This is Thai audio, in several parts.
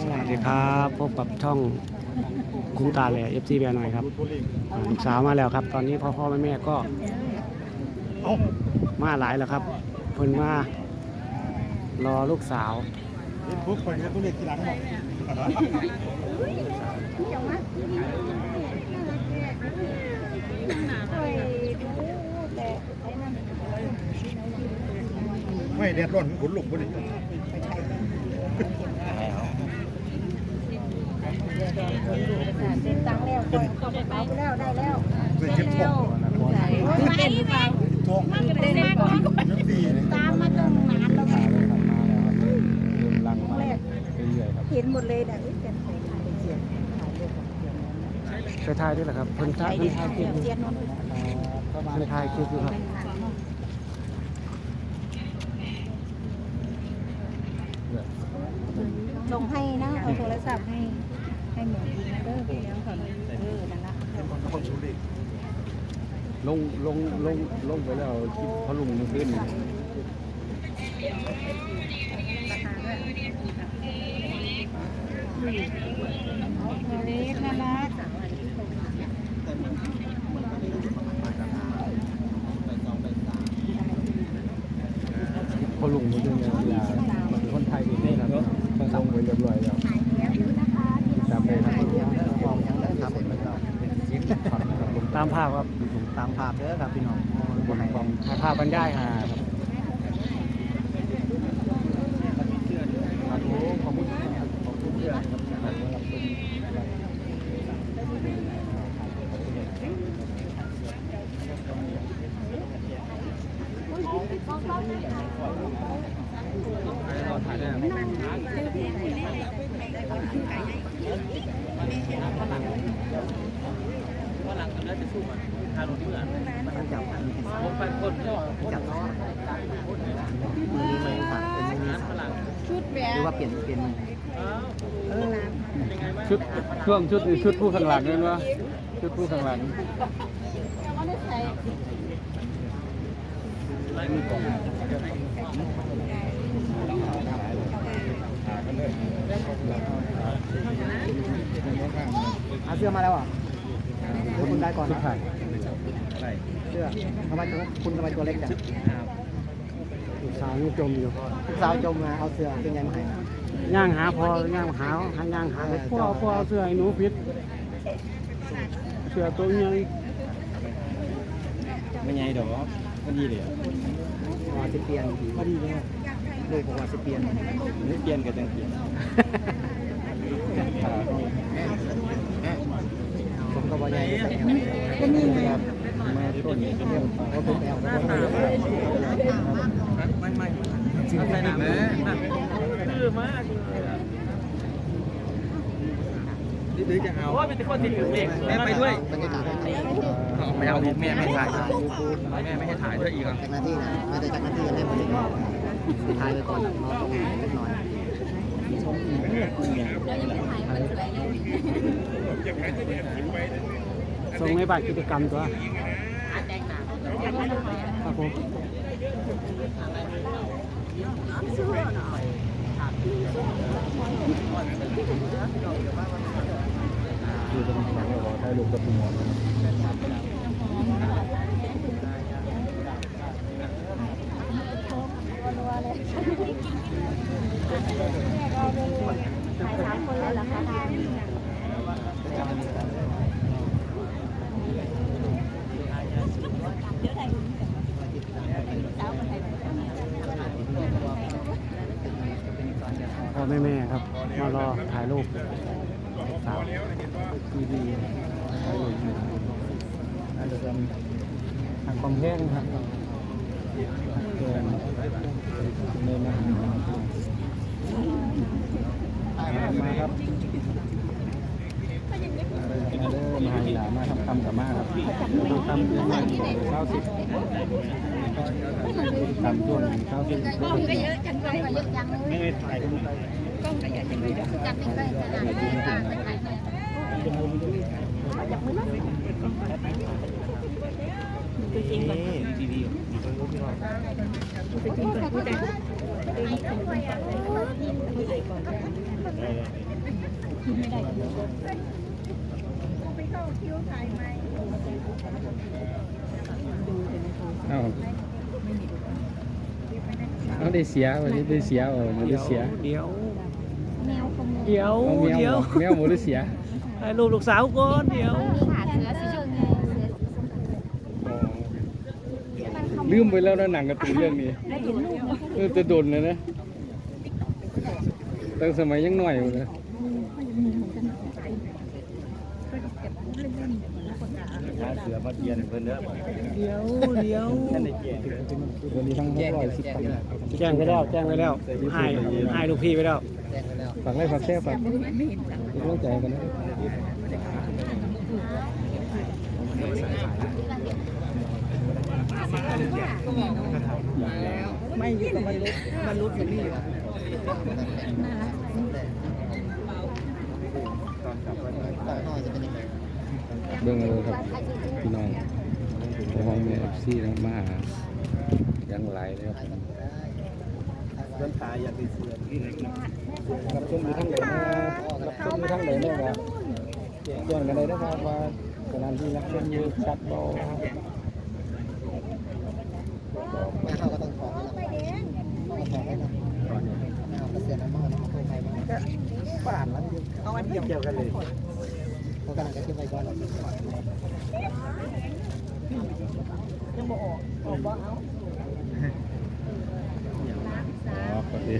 สวัสดีครับพบกับช่องคุ้งตาแหล่เอฟซีแบร์หน่อยครับอ่าลูกสาวมาแล้วครับ ตอนนี้พ่อพ่อแม่แม่ก็มาหลายแล้วครับเพิ่นมารอลูกสาวเห็นปุ๊บคนก็ต้องเรียกทีหลังบอกไม่เดือดร้อนขนลุกพอดี เซ็นตังแล้วก็ เข้าไปเอาไปแล้วได้แล้วใส่เก็บทองไม่เห็นหรือเปล่าทองมันก็ได้ก่อนน้ำดีเลยตามมาตั้งนานแล้วแรกเห็นหมดเลยนะเอ้ยเป็นใครถ่ายเสียงถ่ายเรื่องของเสียงนั้นไปถ่ายด้วยเหรอครับเพิ่นถ่ายเพิ่นถ่ายคลิปอยู่เสียงนนท์เพิ่นถ่ายคลิปอยู่ครับส่งให้นะเอาโทรศัพท์ให้ ให้หมดเด้อไปเลี้ยงก่อเออนั่นละลงลงลงลงไปแล้วคิดพะลุงมันขึ้นเล็กน่ารักเขาลุงมันขึ้นเนี่ยอย่าคนไทยเองนี่ครับต้องลงไปเรียบร้อยแล้วจำได้ครับ ตามภาพครับตามภาพเด้อครับพี่น้องบนความถ่ายภาพบรรยายหาครับ แล้วจะสู้มันทางลงเมื่อไหร่มันจับคนไปคนเะจับน้องมือนี้ไมันฝังเป็นมือฝรั่งชุดแบบหรือว่าเปลี่ยนเป็นชุดช่วงชุดชุดผู้ข้างหลังนั่นวะชุดผู้ข้างหลังเอาเสื้อมาแล้วอะ คุณได้ก่อนชุดนะไทยเสื้อทำไมตัวคุณทำไมตัวเล็กจังลูกสาวยังจมอยู่ลูกสาวจมมาเอาเสื้อเป็นยังไงมาให้ย่างหาพอย่างหาหาย่างหาพ่อพ่อเอาเสื้อให้หนูพิษเสื้อตัวใหญ่ไม่ไงดอกมันดีเลยว่าสิเปลี่ยนพอดีเลยลูกบอกว่าสิเปลี่ยนนี่เปลี่ยนกับจังเปลี่ยน ก็บ่ใหญ่ใส่ก็นี่ไงมาต้นนี้เป็นเรื่องเพราะผมแอลก็บ่ไม่ไม่ใส่หนังเลยคือมากนี่จะเอาว่าเป็นคนติดถึงเด็กแม่ไปด้วยไม่เอาแม่ไม่ถ่ายแม่ไม่ให้ถ่ายด้วยอีกอะจากหน้าที่นะไม่ได้จากหน้าที่อะไรพอดีถ่ายไปก่อนเอาตรงเล็กน้อย ส่งในบัตรกิจกรรมตัวครับผมคือเป็นหนังราถ่ายรูปกับคุณหมอสามคนเลยเหรอคะ พ่อแม่แม่ครับ มารอถ่ายรูปสาวดีดีถ่ายรูปอาจจะทำทางความแห้งครับเกินเนินมามาครับมาเด้อมาหลามาทำคำกับมาครับทำคำยังไงเก้าสิบทำช่วงเก้าสิบกล้องก็เยอะจังเลยเยอะจังเลย เยอะจังเลยจับติดไปขนาดนี้ตาไปถ่ายเลยจับมือนะตัวจริงก่อน ดีดี ตัวจริงก่อนพูดได้ตัวจริงก่อนพูดได้ก่อน เอ้าเอาได้เสียวันนี้ได้เสียโอ้ไม่ได้เสีย เดี๋ยว แมวขโมย เดี๋ยวเอาแมวเดี๋ยวบ่แมวหมดได้เสียให้ลูกลูกสาวก่อนเดี๋ยวขาเสือสีชมพูเสือสีส้มลืมไปแล้วนะหนังการ์ตูนเรื่องนี้แล้วเห็นลูกไหมเออจะโดนเลยนะตั้งสมัยยังหน่อยอยู่เลย เสือมาเทียนเพิ่นเด้อเดี๋ยวเดี๋ยววันนี้ทั้งหกร้อยสิบพันแจ้งไปแล้วแจ้งไปแล้วห้ให้ลูกพี่ไปแล้วแจ้งได้ฝากไล่ฝากแค่ฝากเป็นกำลังใจกันนะไม่อยู่กับมันลุกมันลุกอย่างนี้อยู่ต่อหน่อยจะเป็นยังไง เบื้องเลยครับพี่น้องในห้องเอฟซีนะครับมาหายังไหลเลยครับเดินตาอยากเป็นเสือที่ไหนรับชมอยู่ทั้งไหนนะรับชมอยู่ทั้งไหนเนี่ยครับแจ้งกันเลยนะครับว่าสถานที่รับชมอยู่ชัดบอครับม่เขาก็ต้องขอให้เราขอให้เราแม่เขาก็เสียน้ำมันเขาใครบ้างป่านแล้วเอาอันเดียวกันเลย เขากำลังจะขึ้นไปก่อนเราอ๋อพอดี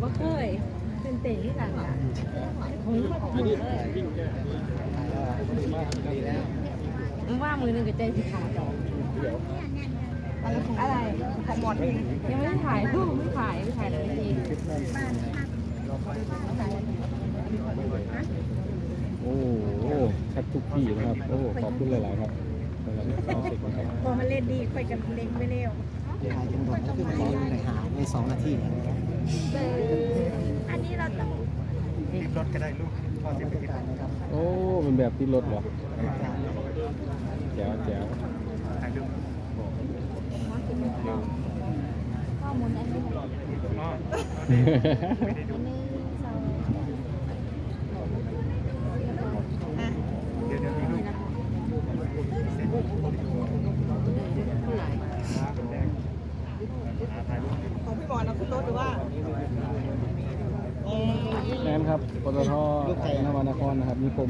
บ่าเคยเป็นเต่งที่หลังอะดีแล้วมันว่ามือหนึงกับใจสิขาดอะไรหมดยังไม่ได้ถ่ายรูปไม่ถ่ายไม่ถ่ายเลยที โอ้โหชัดทุกที่นะครับ โอ้ขอบคุณหลายๆครับสำหรับข้าวเสร็จนะครับพอมันเล่นดีค่อยกันเล็งไปเร็วถ่ายจนหมดแล้วขึ้นไปอยู่ในหาในสองนาทีอันนี้เราต้องรถก็ได้ลูกพอจะไปกินนะครับโอ้เป็นแบบที่รถเหรอแจ๋วแจ๋วข้อมูลอันนี้อันนี้สอง ของพี่บอลเราขึ้นรถหรือว่า แน่นครับ ปตทนวนครนะครับมีคม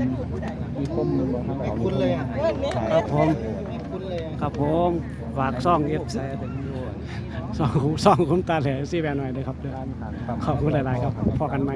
มีคมหนึ่งบอกทางเขาคุณเลยอะครับผมคุณเลยอะครับผมฝากซ่องเอฟซ่องของซ่องคุ้มตาแหล่ซีแวนหน่อยเลยครับเด้อขอบคุณหลายๆครับพอกันไหม